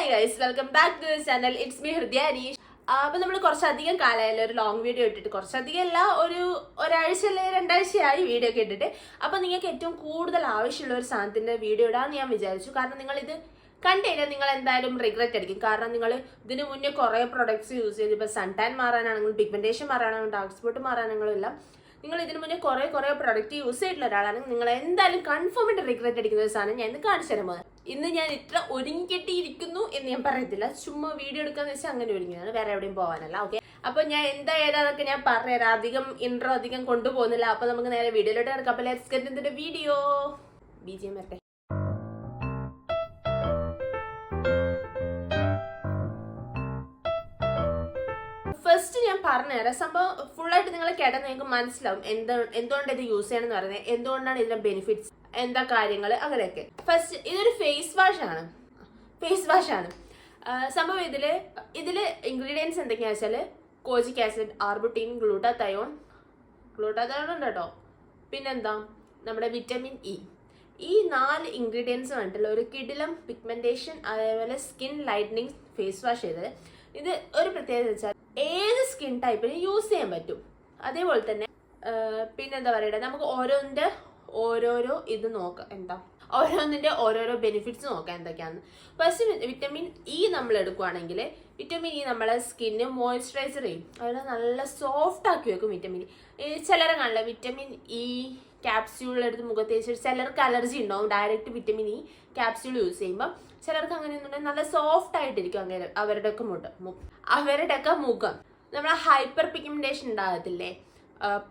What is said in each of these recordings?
Hi guys welcome back to channel it's me Hridaya Aneesh അപ്പൊ നമ്മൾ കുറച്ചധികം കാലമായാലും ഒരു ലോങ് വീഡിയോ ഇട്ടിട്ട്. കുറച്ചധികം അല്ല ഒരു ഒരാഴ്ച അല്ലെങ്കിൽ രണ്ടാഴ്ചയായി വീഡിയോ ഒക്കെ ഇട്ടിട്ട്. അപ്പൊ നിങ്ങൾക്ക് ഏറ്റവും കൂടുതൽ ആവശ്യമുള്ള ഒരു സാധനത്തിന്റെ വീഡിയോ ഇടാന്ന് ഞാൻ വിചാരിച്ചു. കാരണം നിങ്ങൾ ഇത് കണ്ടു കഴിഞ്ഞാൽ നിങ്ങൾ എന്തായാലും റിഗ്രറ്റ് അടിക്കും കാരണം നിങ്ങൾ ഇതിന് മുന്നേ കുറേ പ്രൊഡക്ട്സ് യൂസ് ചെയ്ത്. ഇപ്പോൾ സൺ ടാൻ മാറാനാണെങ്കിലും പിഗ്മെന്റേഷൻ മാറാനാണെങ്കിലും ഡാർക്ക് സ്പോട്ട് മാറാനാണെങ്കിലും എല്ലാം നിങ്ങൾ ഇതിന് മുന്നേ കുറേ കുറേ പ്രൊഡക്റ്റ് യൂസ് ചെയ്തിട്ടുള്ള ഒരാളാണെങ്കിൽ നിങ്ങൾ എന്തായാലും കൺഫേം ആയിട്ട് റിഗ്രറ്റ് അടിക്കുന്ന ഒരു സാധനം ഞാൻ ഇന്ന് കാണിച്ചു തരാൻ ഇന്ന് ഞാൻ ഇത്ര ഒരുങ്ങിക്കെട്ടിയിരിക്കുന്നു എന്ന് ഞാൻ പറയത്തില്ല. ചുമ്മാ വീഡിയോ എടുക്കാന്ന് വെച്ചാൽ അങ്ങനെ ഒരുങ്ങിയാണ് വേറെ എവിടെയും പോകാനല്ല ഓക്കെ അപ്പൊ ഞാൻ എന്താ ഏതാന്നൊക്കെ ഞാൻ പറഞ്ഞുതരാം. അധികം ഇൻട്രോ അധികം കൊണ്ടുപോകുന്നില്ല. അപ്പൊ നമുക്ക് നേരെ വീഡിയോയിലോട്ട് കിടക്കാം. അപ്പൊ let's get video B G M വരട്ടെ. ഫസ്റ്റ് ഞാൻ പറഞ്ഞുതരാം. സംഭവം ഫുള്ളായിട്ട് നിങ്ങൾ കേട്ടാൽ നിങ്ങൾക്ക് മനസ്സിലാവും. എന്ത് എന്തുകൊണ്ട് ഇത് യൂസ് ചെയ്യണമെന്ന് പറയുന്നത്. എന്തുകൊണ്ടാണ് ഇതിന്റെ ബെനിഫിറ്റ്സ് എന്താ കാര്യങ്ങൾ അങ്ങനെയൊക്കെ. ഫസ്റ്റ് ഇതൊരു ഫേസ് വാഷാണ് ഫേസ് വാഷാണ് സംഭവം ഇതിൽ ഇതിൽ ഇൻഗ്രീഡിയൻസ് എന്തൊക്കെയാ വെച്ചാൽ kojic acid arbutin glutathione glutathione ഉണ്ട് കേട്ടോ. പിന്നെന്താ? നമ്മുടെ വിറ്റമിൻ ഇ. ഈ നാല് ഇൻഗ്രീഡിയൻസ് കണ്ടിട്ടുള്ള ഒരു കിടിലം പിഗ്മെന്റേഷൻ അതേപോലെ സ്കിൻ ലൈറ്റനിങ് ഫേസ് വാഷ് ചെയ്തത് ഇത് ഒരു പ്രത്യേകത വെച്ചാൽ ഏത് സ്കിൻ ടൈപ്പിന് യൂസ് ചെയ്യാൻ പറ്റും. അതേപോലെ തന്നെ പിന്നെന്താ പറയുക നമുക്ക് ഓരോന്നിന്റെ ഓരോരോ ഇത് നോക്കാം എന്താ? ഓരോന്നിന്റെ ഓരോരോ ബെനിഫിറ്റ്സ് നോക്കാം എന്തൊക്കെയാന്ന്. ഫസ്റ്റ് വിറ്റമിൻ ഇ നമ്മൾ എടുക്കുവാണെങ്കിൽ വിറ്റമിൻ ഇ നമ്മളെ സ്കിന്ന് മോയ്സ്ചറൈസർ ചെയ്യും. അതുപോലെ നല്ല സോഫ്റ്റ് ആക്കി വെക്കും വിറ്റമിൻ ഇ ചിലരെ കാണില്ല വിറ്റമിൻ ഇ ക്യാപ്സ്യൂൾ എടുത്ത് മുഖത്ത് തേച്ചിട്ട് ചിലർക്ക് അലർജി ഉണ്ടാവും direct vitamin E capsule use ചെയ്യുമ്പോൾ ചിലർക്ക് അങ്ങനെ ഒന്നുണ്ടെങ്കിൽ നല്ല സോഫ്റ്റ് ആയിട്ടിരിക്കും അങ്ങനെ അവരുടെയൊക്കെ മുഖം. അവരുടെയൊക്കെ മുഖം. നമ്മളെ ഹൈപ്പർ പിഗ്മെന്റേഷൻ ഉണ്ടാകത്തില്ലേ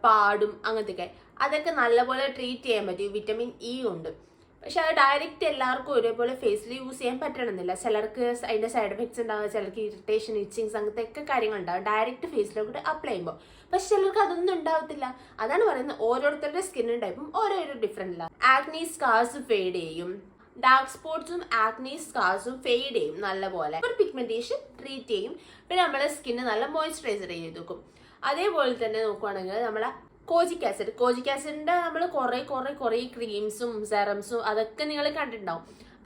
പാടും അങ്ങനത്തെയൊക്കെ. അതൊക്കെ നല്ലപോലെ ട്രീറ്റ് ചെയ്യാൻ പറ്റും. വിറ്റമിൻ ഇ ഉണ്ട്. പക്ഷെ അത് ഡയറക്റ്റ് എല്ലാവർക്കും ഒരേപോലെ ഫേസിൽ യൂസ് ചെയ്യാൻ പറ്റണമെന്നില്ല. ചിലർക്ക് അതിന്റെ സൈഡ് എഫക്ട്സ് ഉണ്ടാവുക ചിലർക്ക് ഇറിറ്റേഷൻ ഇച്ചിങ്സ് അങ്ങനത്തെ ഒക്കെ കാര്യങ്ങൾ ഡയറക്റ്റ് ഫേസിലോട്ട് അപ്ലൈ ചെയ്യുമ്പോൾ. പക്ഷെ ചിലർക്ക് അതൊന്നും ഉണ്ടാവത്തില്ല. അതാണ് പറയുന്നത് ഓരോരുത്തരുടെ സ്കിൻ ടൈപ്പും ഓരോരോ ഡിഫറെന്റ് ആക്നി സ്കാർസ് ഫെയ്ഡ് ചെയ്യും. ഡാർക്ക് സ്പോട്ട്സും ആക്നി സ്കാർസും ഫെയ്ഡ് ചെയ്യും നല്ലപോലെ. ഒരു പിഗ്മെന്റേഷൻ ട്രീറ്റ് ചെയ്യും. പിന്നെ നമ്മളെ സ്കിന്ന് നല്ല മോയ്സ്ചറൈസർ ചെയ്ത് വെക്കും അതേപോലെ തന്നെ നോക്കുവാണെങ്കിൽ നമ്മളെ കോജിക് ആസിഡ് കോജിക് ആസിഡിന്റെ നമ്മൾ കുറെ കുറെ കുറെ ക്രീംസും സെറംസും അതൊക്കെ നിങ്ങൾ കണ്ടിട്ടുണ്ടാവും.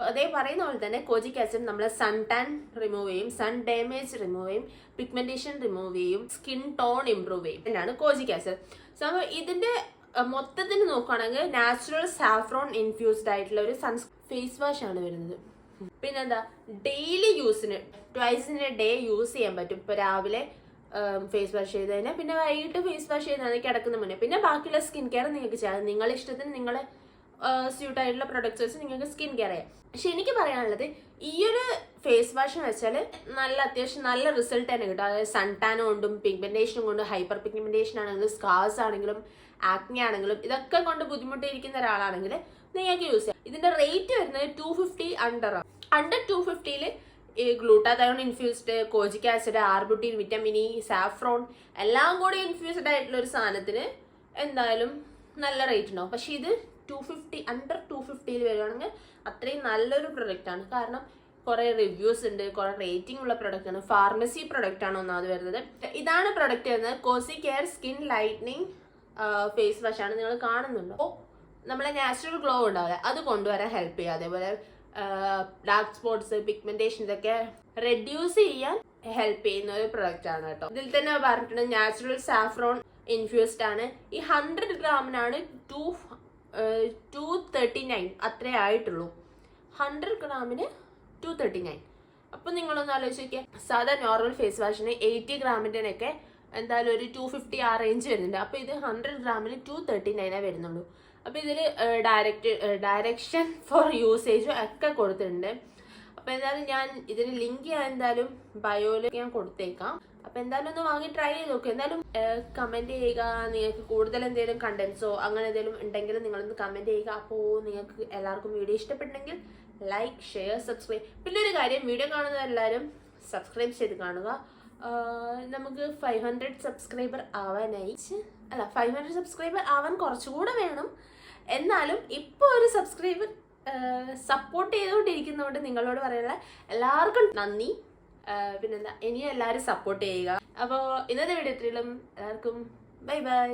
അതേ പറയുന്ന പോലെ തന്നെ കോജിക് ആസിഡ് നമ്മൾ സൺ ടാൻ റിമൂവ് ചെയ്യും സൺ ഡാമേജ് റിമൂവ് ചെയ്യും പിഗ്മെന്റേഷൻ റിമൂവ് ചെയ്യും സ്കിൻ ടോൺ ഇംപ്രൂവ് ചെയ്യും. എന്നാണ് കോജിക് ആസിഡ് സോ ഇതിന്റെ മൊത്തത്തിൽ നോക്കുകയാണെങ്കിൽ നാച്ചുറൽ സാഫ്രോൺ ഇൻഫ്യൂസ്ഡ് ആയിട്ടുള്ള ഒരു സൺ ഫേസ് വാഷ് ആണ് വരുന്നത്. പിന്നെന്താ? ഡെയിലി യൂസിന് ട്വൈസിന് ഡേ യൂസ് ചെയ്യാൻ പറ്റും. ഇപ്പൊ രാവിലെ ഫേസ് വാഷ് ചെയ്ത് പിന്നെ വൈകിട്ട് ഫേസ് വാഷ് ചെയ്താൽ കിടക്കുന്ന മുന്നേ. പിന്നെ ബാക്കിയുള്ള സ്കിൻ കെയർ നിങ്ങൾക്ക് ചെയ്യാം. നിങ്ങളുടെ ഇഷ്ടത്തിന് നിങ്ങളെ സ്യൂട്ട് ആയിട്ടുള്ള പ്രൊഡക്ട്സ് വെച്ച് നിങ്ങൾക്ക് സ്കിൻ കെയർ ചെയ്യാം. പക്ഷെ എനിക്ക് പറയാനുള്ളത് ഈ ഒരു ഫേസ് വാഷ് എന്ന് വെച്ചാൽ നല്ല അത്യാവശ്യം നല്ല റിസൾട്ട് തന്നെ കിട്ടും. അതായത് സൺ കൊണ്ടും പിഗ്മെന്റേഷനും കൊണ്ടും ഹൈപ്പർ പിഗ്മെന്റേഷൻ ആണെങ്കിലും സ്കാർസ് ആണെങ്കിലും ആക്നി ആണെങ്കിലും ഇതൊക്കെ കൊണ്ട് ബുദ്ധിമുട്ടിയിരിക്കുന്ന ഒരാളാണെങ്കിൽ നിങ്ങൾക്ക് യൂസ് ചെയ്യാം. ഇതിന്റെ റേറ്റ് വരുന്നത് two fifty under under two ഫിഫ്റ്റിയിൽ ഈ glutathione infused kojic acid arbutin vitamin E saffron എല്ലാം കൂടി ഇൻഫ്യൂസ്ഡ് ആയിട്ടുള്ള ഒരു സാധനത്തിന് എന്തായാലും നല്ല റേറ്റ് ഉണ്ടാവും. പക്ഷെ ഇത് ടു ഫിഫ്റ്റി അണ്ടർ ടു ഫിഫ്റ്റിയിൽ വരുവാണെങ്കിൽ അത്രയും നല്ലൊരു പ്രൊഡക്റ്റ് ആണ്. കാരണം കുറേ റിവ്യൂസ് ഉണ്ട് കുറേ റേറ്റിംഗ് ഉള്ള പ്രൊഡക്റ്റ് ആണ്. ഫാർമസി പ്രൊഡക്റ്റ് ആണ് ഒന്നാമത് വരുന്നത്. ഇതാണ് പ്രൊഡക്റ്റ് വരുന്നത്. Cozy care skin lightening face wash ആണ്. നിങ്ങൾ കാണുന്നുണ്ടോ? അപ്പോൾ നമ്മളെ നാച്ചുറൽ ഗ്ലോ ഉണ്ടാവില്ല. അത് കൊണ്ടുവരാൻ ഹെൽപ്പ് ചെയ്യുക അതേപോലെ ഡാർക്ക് സ്പോട്ട്സ് പിഗ്മെന്റേഷൻ ഇതൊക്കെ റെഡ്യൂസ് ചെയ്യാൻ ഹെൽപ്പ് ചെയ്യുന്ന ഒരു പ്രൊഡക്റ്റ് ആണ് കേട്ടോ. ഇതിൽ തന്നെ പറഞ്ഞിട്ടുണ്ട് നാച്ചുറൽ സാഫ്രോൺ ഇൻഫ്യൂസ്ഡ് ആണ്. ഈ ഹൺഡ്രഡ് ഗ്രാമിനാണ് ടു ടു തേർട്ടി നയൻ അത്രേ ആയിട്ടുള്ളൂ. ഹൺഡ്രഡ് ഗ്രാമിന് ടു തേർട്ടി നയൻ അപ്പൊ നിങ്ങളൊന്ന് ആലോചിക്കുക സാധാ നോർമൽ ഫേസ് വാഷിന് എയ്റ്റി ഗ്രാമിന്റെനൊക്കെ എന്തായാലും ഒരു ടു ഫിഫ്റ്റി ആ റേഞ്ച് വരുന്നുണ്ട്. അപ്പോൾ ഇത് ഹൺഡ്രഡ് ഗ്രാമിന് ടു തേർട്ടി നയനേ വരുന്നുള്ളൂ. അപ്പോൾ ഇതിൽ ഡയറക്റ്റ് ഡയറക്ഷൻ ഫോർ യൂസേജും ഒക്കെ കൊടുത്തിട്ടുണ്ട്. അപ്പോൾ എന്തായാലും ഞാൻ ഇതിന് ലിങ്ക് ഞാൻ എന്തായാലും ബയോയിൽ ഞാൻ കൊടുത്തേക്കാം. അപ്പൊ എന്തായാലും ഒന്ന് വാങ്ങി ട്രൈ ചെയ്ത് നോക്കുക എന്തായാലും കമന്റ് ചെയ്യുക നിങ്ങൾക്ക് കൂടുതൽ എന്തെങ്കിലും കണ്ടന്റ്സോ അങ്ങനെ എന്തെങ്കിലും ഉണ്ടെങ്കിൽ നിങ്ങളൊന്ന് കമന്റ് ചെയ്യുക. അപ്പോൾ നിങ്ങൾക്ക് എല്ലാവർക്കും വീഡിയോ ഇഷ്ടപ്പെട്ടെങ്കിൽ ലൈക്ക് ഷെയർ സബ്സ്ക്രൈബ് പിന്നെ ഒരു കാര്യം വീഡിയോ കാണുന്ന എല്ലാവരും സബ്സ്ക്രൈബ് ചെയ്ത് കാണുക. നമുക്ക് ഫൈവ് ഹൺഡ്രഡ് സബ്സ്ക്രൈബർ ആവാനായി. അല്ല ഫൈവ് ഹൺഡ്രഡ് സബ്സ്ക്രൈബർ ആവാൻ കുറച്ചുകൂടെ വേണം. എന്നാലും ഇപ്പോൾ ഒരു സബ്സ്ക്രൈബർ സപ്പോർട്ട് ചെയ്തുകൊണ്ടിരിക്കുന്നതുകൊണ്ട് നിങ്ങളോട് പറയാനുള്ള എല്ലാവർക്കും നന്ദി. പിന്നെന്താ ഇനിയും എല്ലാവരും സപ്പോർട്ട് ചെയ്യുക. അപ്പോൾ ഇന്നത്തെ വീഡിയോ എല്ലാവർക്കും ബൈ ബൈ